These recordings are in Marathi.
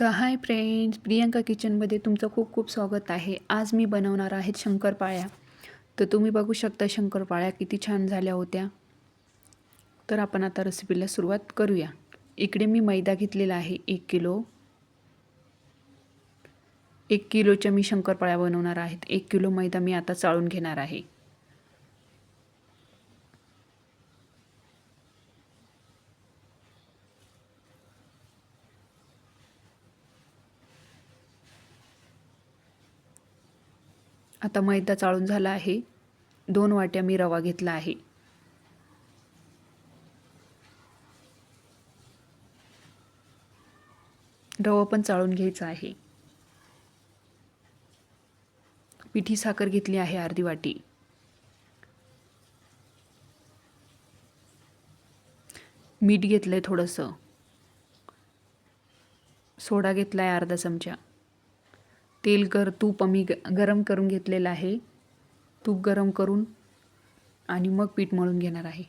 तर हाय फ्रेंड्स प्रियंका किचनमध्ये तुमचं खूप खूप स्वागत आहे. आज मी बनवणार आहेत शंकरपाळ्या. तर तुम्ही बघू शकता शंकरपाळ्या किती छान झाल्या होत्या. तर आपण आता रेसिपीला सुरुवात करूया. इकडे मी मैदा घेतलेला आहे एक किलो. एक किलोच्या मी शंकरपाळ्या बनवणार आहेत. एक किलो मैदा मी आता चाळून घेणार आहे. आता मैदा चाळून झाला आहे. दोन वाट्या मी रवा घेतला आहे. रवा पण चाळून घ्यायचा आहे. पिठी साखर घेतली आहे अर्धी वाटी. मीठ घेतलं आहे थोडंसं. सोडा घेतला आहे अर्धा चमचा. तेल गर तूप आम्ही ग गरम करून घेतलेलं आहे. तूप गरम करून आणि मग पीठ मळून घेणार आहे.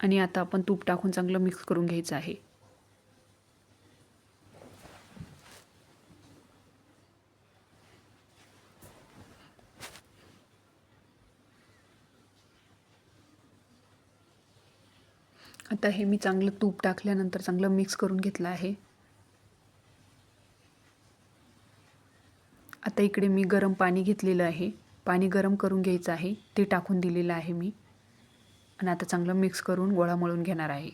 आणि आता आपण तूप टाकून चांगलं मिक्स करून घ्यायचं आहे. आता हे मी चांगलं तूप टाकल्यानंतर चांगलं मिक्स करून घेतलं आहे. आता इकडे मी गरम पाणी घेतलेलं आहे. पाणी गरम करून घ्यायचं आहे. ते टाकून दिलेलं आहे मी. आणि आता चांगलं मिक्स करून गोळा मळून घेणार आहे.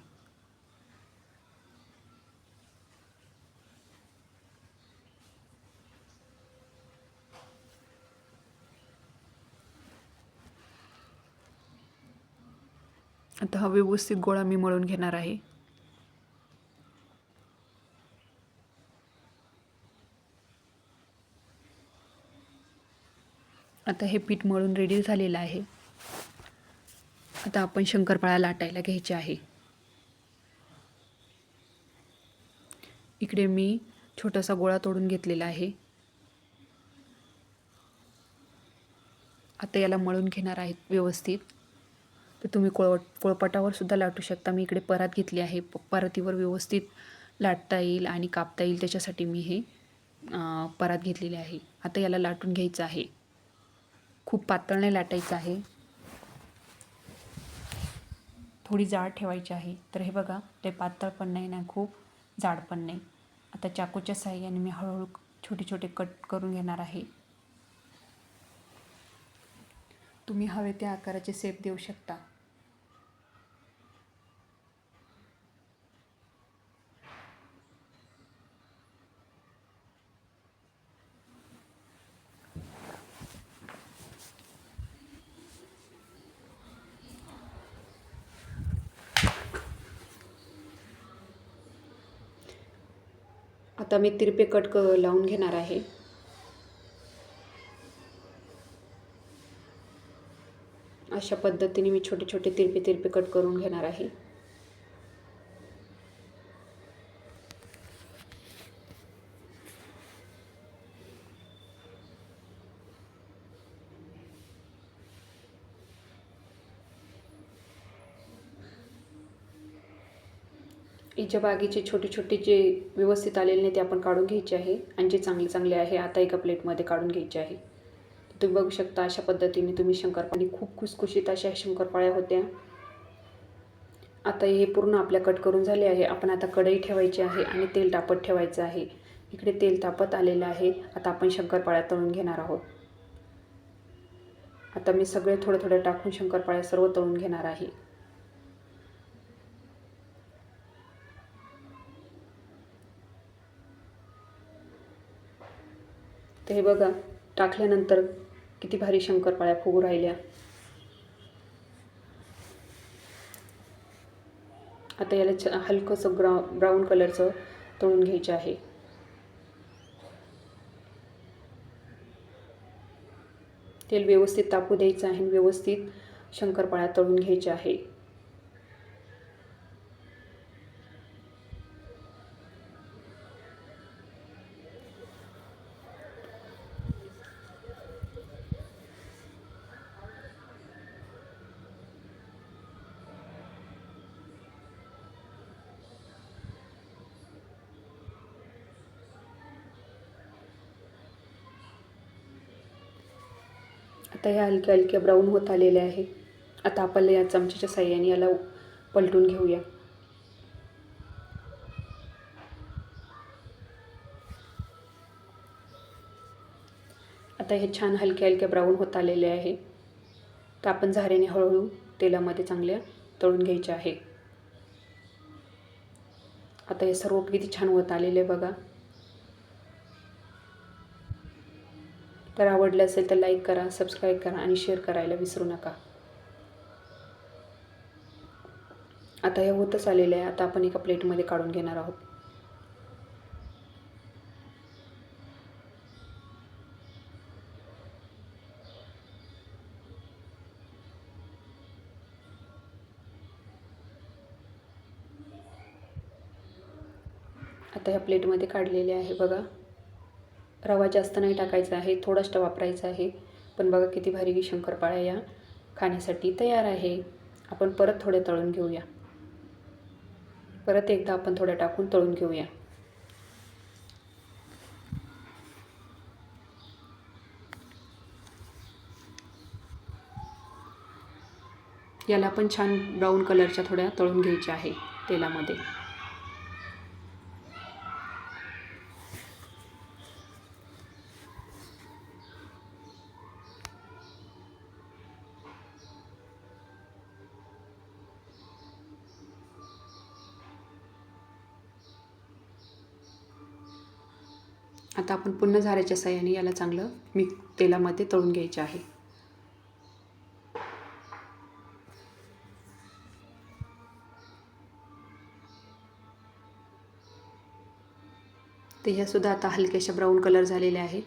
आता हा व्यवस्थित गोळा मी मळून घेणार आहे. आता हे पीठ मळून रेडी झालेलं आहे. आता आपण शंकरपाळा लाटायला घ्यायचे आहे. इकडे मी छोटासा गोळा तोडून घेतलेला आहे. आता याला मळून घेणार आहेत व्यवस्थित. तर तुम्ही कोळ कोळपाटावर सुद्धा लाटू शकता. मी इकडे परात घेतली आहे. प परातीवर व्यवस्थित लाटता येईल आणि कापता येईल. त्याच्यासाठी मी हे परात घेतलेली आहे. आता याला लाटून घ्यायचं आहे. खूप पातळ नाही लाटायचं आहे. थोडी जाड ठेवायची आहे. तर हे बघा ते पातळ पण नाही ना खूप जाड पण नाही. आता चाकूच्या साह्याने मी हळूहळू छोटे छोटे कट करून घेणार आहे. तुम्ही हवे त्या आकाराचे सेप देऊ शकता. आता मी तिरपे कट क लावून घेणार आहे. अशा पद्धतीने मी छोटे छोटे तिरपे तिरपे कट करून घेणार आहे. इच्या बागेचे छोटे छोटे जे व्यवस्थित आलेले नाही ते आपण काढून घ्यायचे आहे आणि जे चांगले चांगले आहे आता एका प्लेटमध्ये काढून घ्यायचे आहे. तुम्ही बघू शकता अशा पद्धतीने तुम्ही शंकरपाळी खूप खुसखुशीत अशा शंकरपाळ्या होत्या. आता हे पूर्ण आपल्या कट करून झाले आहे. आपण आता कढई ठेवायची आहे आणि तेल तापत ठेवायचं आहे. इकडे तेल तापत आलेलं आहे. आता आपण शंकरपाळ्या तळून घेणार आहोत. आता मी सगळे थोडं थोडं टाकून शंकरपाळ्या सर्व तळून घेणार आहे. हे बघा टाकल्यानंतर किती भारी शंकरपाळ्या फुगू राहिल्या. आता याला छ हलकंसं ग्रा ब्राऊन कलरचं तळून घ्यायचं आहे. तेल व्यवस्थित तापू द्यायचं आहे व्यवस्थित शंकरपाळ्या तळून घ्यायच्या आहे. आता ह्या हलक्या हलक्या ब्राऊन होत आलेल्या आहे आता आपण या चमच्याच्या साह्याने याला पलटून घेऊया. आता हे छान हलक्या हलक्या ब्राऊन होत आलेले आहे. तर आपण झाऱ्याने हळूहळू तेलामध्ये चांगल्या तळून घ्यायचे आहे. आता हे सर्व किती छान होत आलेले आहे बघा. तर आवडलं असेल तर लाईक करा सबस्क्राईब करा आणि शेअर करायला विसरू नका. आता हे होतच आलेलं आहे. आता आपण एका प्लेटमध्ये काढून घेणार आहोत. आता ह्या प्लेटमध्ये काढलेले आहे बघा. रवा जास्त नाही टाकायचा आहे थोडासा वापरायचा आहे. पण बघा किती भारी शंकरपाळ्या या खाण्यासाठी तयार आहे. आपण परत थोड्या तळून घेऊया. परत एकदा आपण थोड्या टाकून तळून घेऊया. याला पण छान ब्राऊन कलरच्या थोड्या तळून घ्यायच्या आहे तेलामध्ये. आता आपण पुन्हा झाऱ्याच्या साह्याने याला चांगलं मी तेलामध्ये तळून घ्यायचे आहे. ते ह्यासुद्धा आता हलक्याशा ब्राऊन कलर झालेल्या आहे.